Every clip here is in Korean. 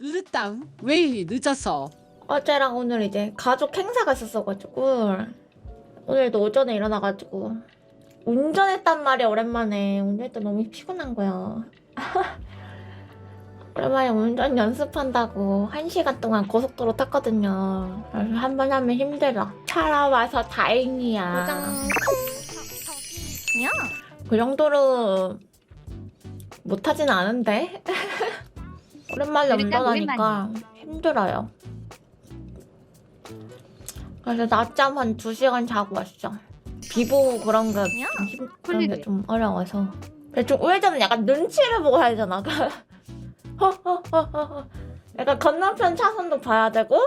늦었다. 왜 늦었어? 어제랑 오늘 이제 가족 행사가 있었어가지고 오늘도 오전에 일어나가지고 운전했단 말이야 오랜만에. 운전했다 너무 피곤한 거야. 오랜만에 운전 연습한다고 한 시간 동안 고속도로 탔거든요. 그래서 한번 하면 힘들어. 살아와서 다행이야. 야, 그 정도로 못하진 않은데 오랜만에 그러니까 운전하니까 힘들어요. 그래서 낮잠 한 2시간 자고 왔어. 비보고 그런 게, 힘- 그런. 게 좀 어려워서. 근데 좀 우회전은 약간 눈치를 보고 해야 되잖아 허허허허 약간 건너편 차선도 봐야 되고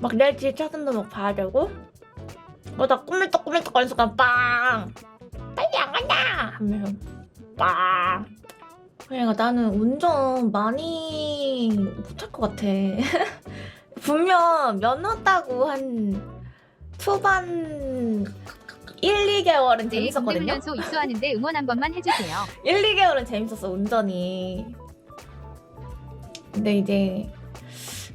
막 내 뒤에 차선도 막 봐야 되고 그러다 꾸물떡꾸물떡 거리는 순간 빵! 빨리 안 간다! 하면서 빵 그러니까 나는 운전 많이 못할 것 같아. 분명 면허 따고 한 초반 1, 2개월은 내일 군대 재밌었거든요. 훈련소 입소하는데 응원 한 번만 해주세요. 1, 2개월은 재밌었어 운전이. 근데 이제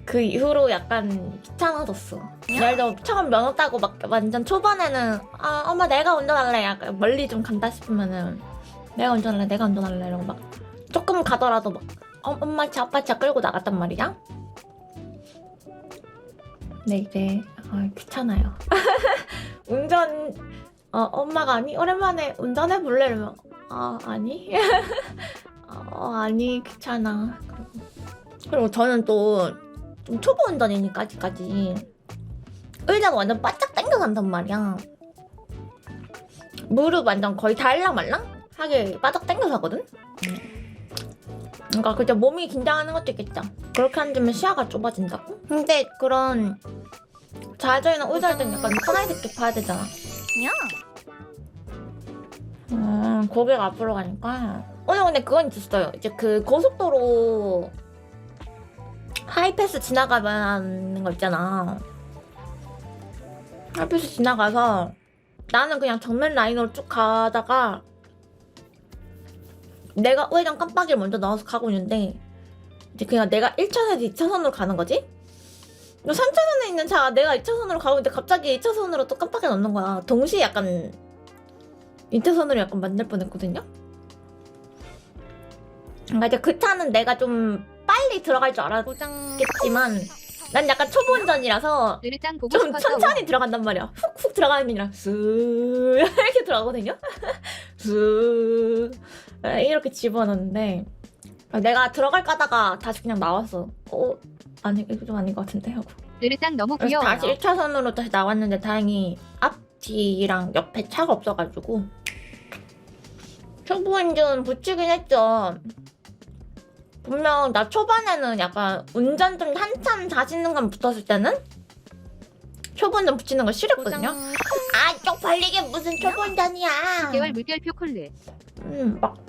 그 이후로 약간 귀찮아졌어. 예를 들어 처음 면허 따고 막 완전 초반에는 아 엄마 내가 운전할래 약간 멀리 좀 간다 싶으면은 내가 운전할래 내가 운전할래 이러고 막 조금 가더라도 막 어, 엄마 차 아빠 차 끌고 나갔단 말이야? 근데 이제 아, 귀찮아요. 운전 어, 엄마가 아니 오랜만에 운전해 볼래? 이러면 아 아니. 어 아니 귀찮아. 그리고 저는 또 좀 초보 운전이니까 아직까지. 의자가 완전 바짝 당겨 간단 말이야. 무릎 완전 거의 달랑말랑? 하게 바짝 당겨서 하거든 그러니까 그때 몸이 긴장하는 것도 있겠죠 그렇게 앉으면 시야가 좁아진다고 근데 그런 좌절이나 우절 때는 약간 있게 봐야 되잖아 야, 음, 고개가 앞으로 가니까. 오늘 근데 그건 있었어요. 이제 그 고속도로 하이패스 지나가는 거 있잖아. 하이패스 지나가서 나는 그냥 정면 라인으로 쭉 가다가 내가 우회전 깜빡이를 먼저 넣어서 가고 있는데 이제 그냥 내가 1차선에서 2차선으로 가는 거지? 3차선에 있는 차가 내가 2차선으로 가고 있는데 갑자기 2차선으로 또 깜빡이 넣는 거야. 동시에 약간 2차선으로 약간 만날 뻔했거든요. 그러니까 이제 그 차는 내가 좀 빨리 들어갈 줄 알았겠지만 난 약간 초보 운전이라서 좀 천천히 들어간단 말이야. 훅훅 들어가는 게 아니라 쓱 이렇게 들어가거든요. 쓱 이렇게 집어넣는데 내가 들어갈 까다가 다시 그냥 나왔어. 어 아니 이거 좀 아닌 것 같은데 하고. 느르땅 너무 그래서 귀여워요. 다시 1차선으로 다시 나왔는데 다행히 앞뒤랑 옆에 차가 없어가지고 초보 운전 붙이긴 했죠. 분명 나 초반에는 약간 운전 좀 한참 자신감 붙었을 때는 초보 운전 붙이는 거 싫었거든요. 아, 쪽팔리게 무슨 초보 운전이야. 개월 물결표 콜르. 음, 막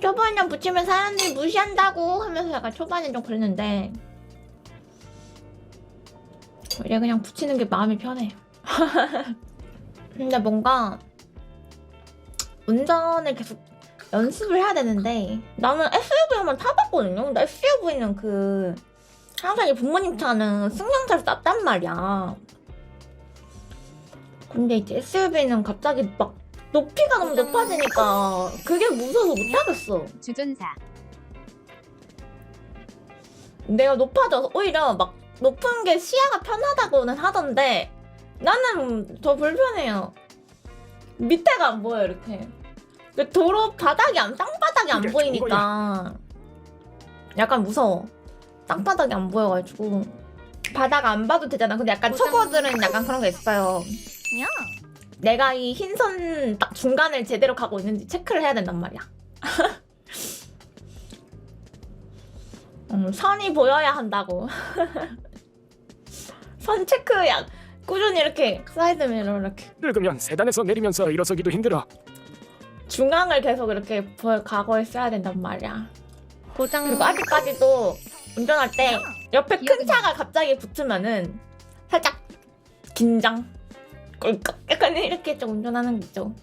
초보 운전 붙이면 사람들이 무시한다고 하면서 약간 초반에 좀 그랬는데 이제 그냥 붙이는 게 마음이 편해요. 근데 뭔가 운전을 계속 연습을 해야 되는데 나는 SUV 한번 타봤거든요. 근데 SUV는 그 항상 이 부모님 차는 승용차를 땄단 말이야. 근데 이제 SUV는 갑자기 막 높이가 너무 높아지니까 그게 무서워서 못하겠어. 주전사. 내가 높아져서 오히려 막 높은 게 시야가 편하다고는 하던데 나는 더 불편해요. 밑에가 안 보여 이렇게. 그 도로 바닥이 안 땅바닥이 안 보이니까 약간 무서워. 땅바닥이 안 보여가지고 바닥 안 봐도 되잖아. 근데 약간 초보들은 약간 그런 거 있어요. 야, 내가 이 흰선 딱 중간을 제대로 가고 있는지 체크를 해야 된단 말이야. 음, 선이 보여야 한다고. 선 체크 약 꾸준히 이렇게 사이드 미러 이렇게 늙으면 세단에서 내리면서 일어서기도 힘들어. 중앙을 계속 이렇게 보여 가고 있어야 된단 말이야. 고장. 그리고 아직까지도 운전할 때 옆에 큰 차가 갑자기 붙으면은 살짝 긴장, 꿀꺽 약간 이렇게 좀 운전하는 게 있죠. 음,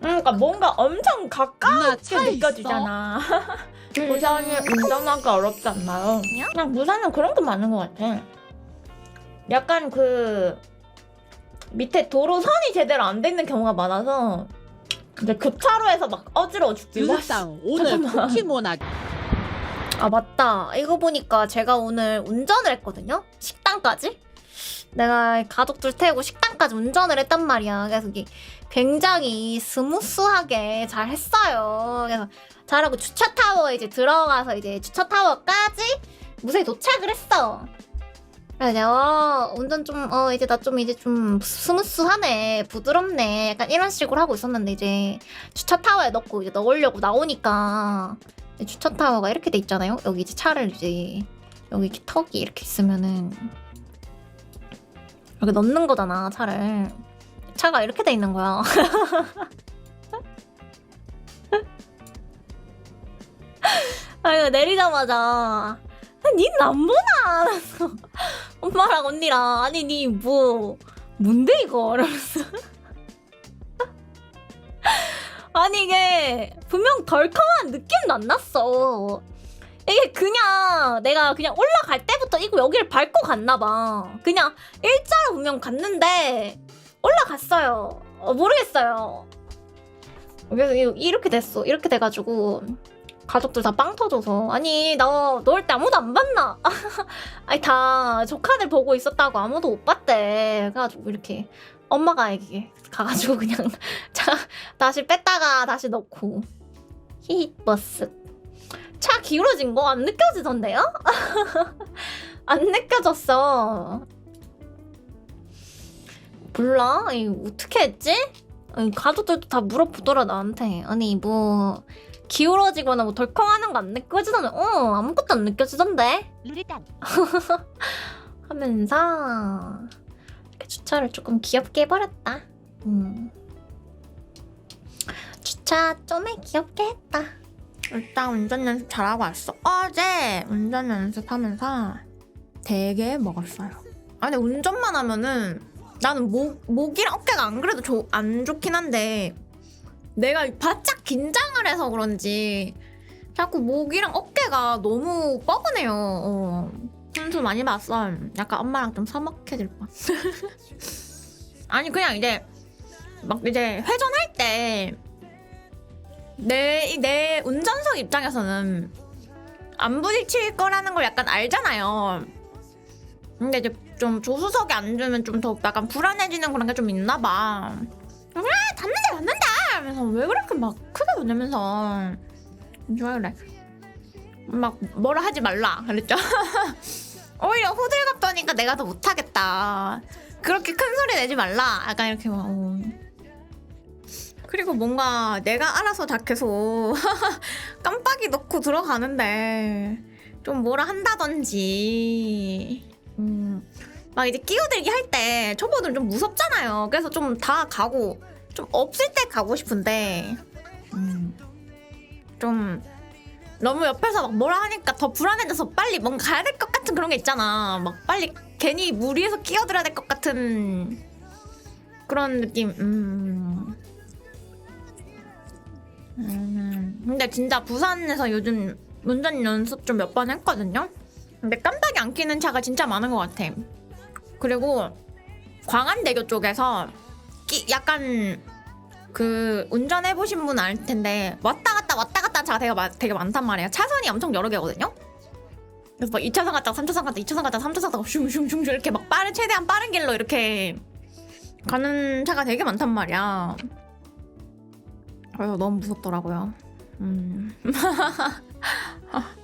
그러니까 뭔가 엄청 누나 가깝게 차 있어? 느껴지잖아. 부산이 운전하기 어렵지 않나요? 그냥 부산은 그런 게 많은 것 같아. 약간 그 밑에 도로선이 제대로 안 돼 있는 경우가 많아서 이제 교차로에서 막 어지러워 죽지. 유석상 오늘. 포켓몬 하기 아 맞다. 이거 보니까 제가 오늘 운전을 했거든요. 식당까지. 내가 가족들 태우고 식당까지 운전을 했단 말이야. 그래서 이게 굉장히 스무스하게 잘 했어요. 그래서 잘하고 주차 타워에 이제 들어가서 이제 주차 타워까지 무사히 도착을 했어. 그래서 내가 어, 운전 좀어 이제 나 좀 이제 좀 스무스하네 부드럽네 약간 이런 식으로 하고 있었는데 이제 주차 타워에 넣고 이제 넣으려고 나오니까 주차 타워가 이렇게 돼 있잖아요. 여기 이제 차를 이제 여기 이렇게 턱이 이렇게 있으면은 여기 넣는 거잖아 차를. 차가 이렇게 돼 있는 거야. 아 이거 내리자마자 니안 보나? 엄마랑 언니랑 아니 니 뭐 뭔데 이거? 이러면서 아니 이게 분명 덜컹한 느낌도 안 났어. 이게 그냥 내가 그냥 올라갈 때부터 이거 여기를 밟고 갔나 봐. 그냥 일자로 분명 갔는데 올라갔어요. 어, 모르겠어요. 그래서 이- 이렇게 됐어. 이렇게 돼가지고 가족들 다 빵 터져서 아니 나 넣을 때 아무도 안 봤나? 아니 다 조카들 보고 있었다고 아무도 못 봤대. 그래가지고 이렇게 엄마가 이게 가가지고 그냥 차 다시 뺐다가 다시 넣고 히히버스 차 기울어진 거 안 느껴지던데요? 안 느껴졌어. 몰라? 이 어떻게 했지? 가족들도 다 물어보더라 나한테. 아니 뭐 기울어지거나 뭐 덜컹하는 거 안 느껴지던데? 어 아무것도 안 느껴지던데? 루리땅. 하면서 이렇게 주차를 조금 귀엽게 해버렸다. 음. 주차 좀해 귀엽게 했다. 일단 운전 연습 잘하고 왔어. 어제 운전 연습하면서 되게 먹었어요. 아니 운전만 하면은 나는 목 목이랑 어깨가 안 그래도 조, 안 좋긴 한데 내가 바짝 긴장을 해서 그런지 자꾸 목이랑 어깨가 너무 뻐근해요. 어. 훈수 많이 봤어. 약간 엄마랑 좀 서먹해질 뻔. 아니 그냥 이제 막 이제 회전할 때 내 내 운전석 입장에서는 안 부딪힐 거라는 걸 약간 알잖아요. 근데 이제 좀 조수석에 앉으면 좀 더 약간 불안해지는 그런 게 좀 있나 봐. 하면서 왜 그렇게 막 크게 울면서 좋아 그래. 막 뭐라 하지 말라 그랬죠. 오히려 호들갑 떠니까 내가 더 못하겠다. 그렇게 큰 소리 내지 말라. 약간 이렇게 막. 어. 그리고 뭔가 내가 알아서 다 계속 깜빡이 넣고 들어가는데 좀 뭐라 한다든지. 음. 막 이제 끼어들기 할 때 초보들은 좀 무섭잖아요. 그래서 좀 다 가고 좀 없을 때 가고 싶은데 음. 좀 너무 옆에서 막 뭐라 하니까 더 불안해져서 빨리 뭔가 가야 될 것 같은 그런 게 있잖아. 막 빨리 괜히 무리해서 끼어들어야 될 것 같은 그런 느낌. 음. 음. 근데 진짜 부산에서 요즘 운전 연습 좀 몇 번 했거든요. 근데 깜빡이 안 끼는 차가 진짜 많은 것 같아. 그리고 광안대교 쪽에서 끼, 약간 그 운전해 보신 분 알 텐데 왔다 갔다 왔다 갔다 차가 되게, 많- 되게 많단 말이에요. 차선이 엄청 여러 개거든요. 그래서 막 2차선 갔다가 3차선 갔다 2차선 갔다가 3차선 갔다가 슝슝슝 이렇게 막 빠른 최대한 빠른 길로 이렇게 가는 차가 되게 많단 말이야. 그래서 너무 무섭더라고요. 음.